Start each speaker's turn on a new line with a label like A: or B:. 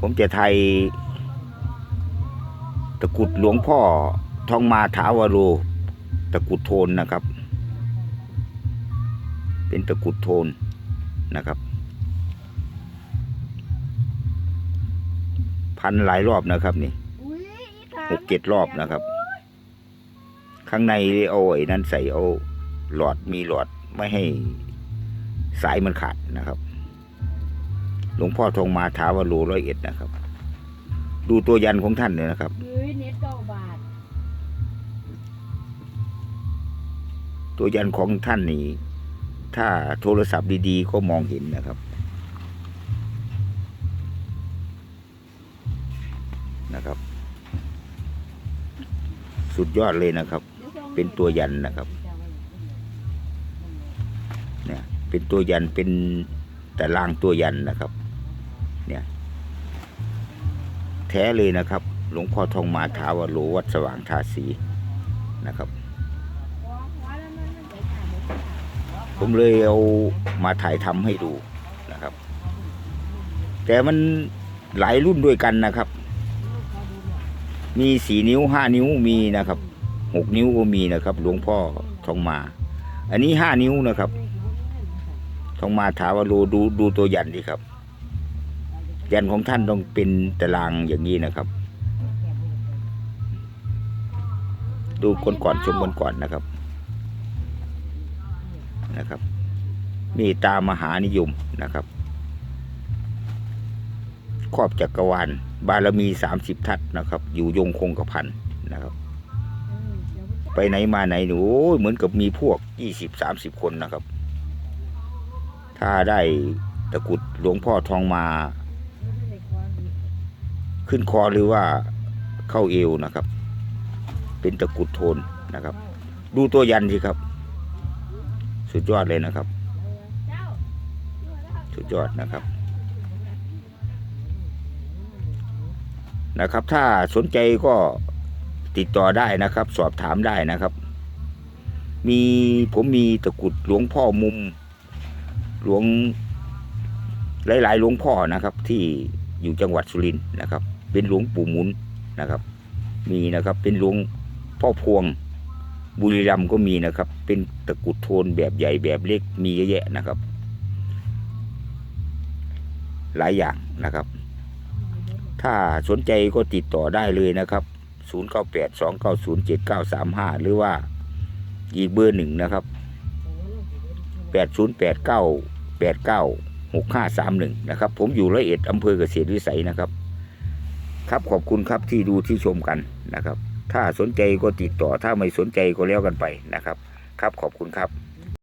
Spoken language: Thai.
A: ผมจะไทยตะกุดหลวงพ่อทองมาถาวโร ตะกุดโทนนะครับ เป็นตะกุดโทนนะครับ พันหลายรอบนะครับนี่หกเจ็ดรอบนะครับ ข้างในเอาไอ้นั้นใส่เอาหลอดมีหลอดไม่ให้สายมันขาดนะครับ หลวงพ่อทองมาถาวโรร้อยเอ็ดนะครับ ดูตัวยันของท่านเลยนะครับ
B: อุ้ยเน็ตเก้าบาท
A: ตัวยันของท่านนี่ถ้าโทรศัพท์ดีๆ ก็มองเห็นนะครับ นะครับ สุดยอดเลยนะครับ เป็นตัวยันนะครับเนี่ยเป็นตัวยันเป็นแต่ลางตัวยันนะครับ เนี่ย แท้เลยนะครับ หลวงพ่อทองมาถาวโรวัดสว่างทาสีนะครับ ผมเลยเอามาถ่ายทำให้ดูนะครับ แต่มันหลายรุ่นด้วยกันนะครับ มีสี่นิ้วห้านิ้วมีนะครับหกนิ้วก็มีนะครับ หลวงพ่อทองมา อันนี้ห้านิ้วนะครับทองมาถาวโรดูดูตัวยันดีครับ ยันของท่านต้องเป็นตารางอย่างนี้นะครับ ดูคนก่อนชมคนก่อนนะครับนะครับ นี่ตามหานิยมนะครับครอบจักรวาลบารมีสามสิบทัศนะครับ อยู่ยงคงกระพันนะครับ ไปไหนมาไหนหนูเหมือนกับมีพวกยี่สิบสามสิบคนนะครับ ถ้าได้ตะกุดหลวงพ่อทองมา ขึ้นคอหรือว่าเข้าเอวนะครับ เป็นตะกุดโทนนะครับ ดูตัวยันสิครับ สุดยอดเลยนะครับ สุดยอดนะครับนะครับ ถ้าสนใจก็ติดต่อได้นะครับ สอบถามได้นะครับ มีผมมีตะกุดหลวงพ่อมุม หลวงหลายๆหลวงพ่อนะครับ ที่อยู่จังหวัดสุรินทร์นะครับ เป็นหลวงปู่หมุนนะครับ มีนะครับเป็นหลวงพ่อพวงบุรีรัมย์ก็มีนะครับ เป็นตะกุดโทนแบบใหญ่แบบเล็กมีเยอะแยะนะครับ หลายอย่างนะครับ ถ้าสนใจก็ติดต่อได้เลยนะครับ 0982907935 หรือว่าอีกเบอร์หนึ่งนะครับ 8089896531 นะครับ ผมอยู่ร้อยเอ็ดอำเภอเกษตรวิสัยนะครับ ครับขอบคุณครับที่ดูที่ชมกันนะครับ ถ้าสนใจก็ติดต่อถ้าไม่สนใจก็แล้วกันไปนะครับ ครับขอบคุณครับ